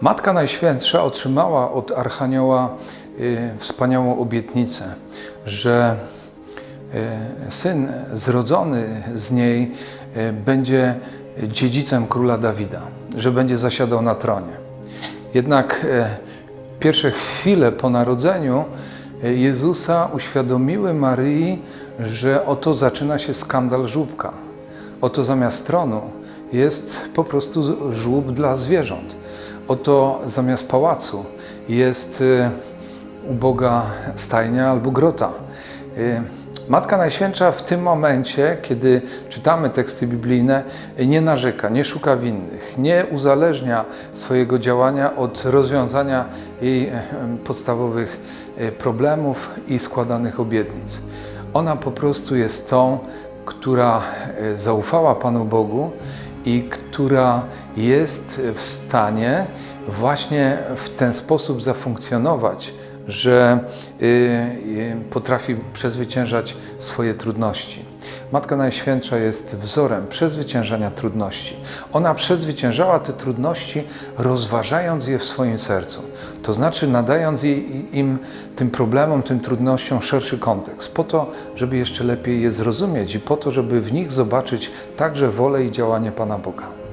Matka Najświętsza otrzymała od Archanioła y, wspaniałą obietnicę, że y, syn zrodzony z niej y, będzie dziedzicem króla Dawida, że będzie zasiadał na tronie. Jednak pierwsze chwile po narodzeniu Jezusa uświadomiły Maryi, że oto zaczyna się skandal żłóbka. Oto zamiast tronu jest po prostu żłób dla zwierząt. Oto zamiast pałacu jest e, uboga stajnia albo grota. Y, Matka Najświętsza w tym momencie, kiedy czytamy teksty biblijne, nie narzeka, nie szuka winnych, nie uzależnia swojego działania od rozwiązania jej e, podstawowych e, problemów i składanych obietnic. Ona po prostu jest tą, która e, zaufała Panu Bogu i która jest w stanie właśnie w ten sposób zafunkcjonować, że y, y, potrafi przezwyciężać swoje trudności. Matka Najświętsza jest wzorem przezwyciężania trudności. Ona przezwyciężała te trudności, rozważając je w swoim sercu. To znaczy nadając jej, im, tym problemom, tym trudnościom szerszy kontekst, po to, żeby jeszcze lepiej je zrozumieć i po to, żeby w nich zobaczyć także wolę i działanie Pana Boga.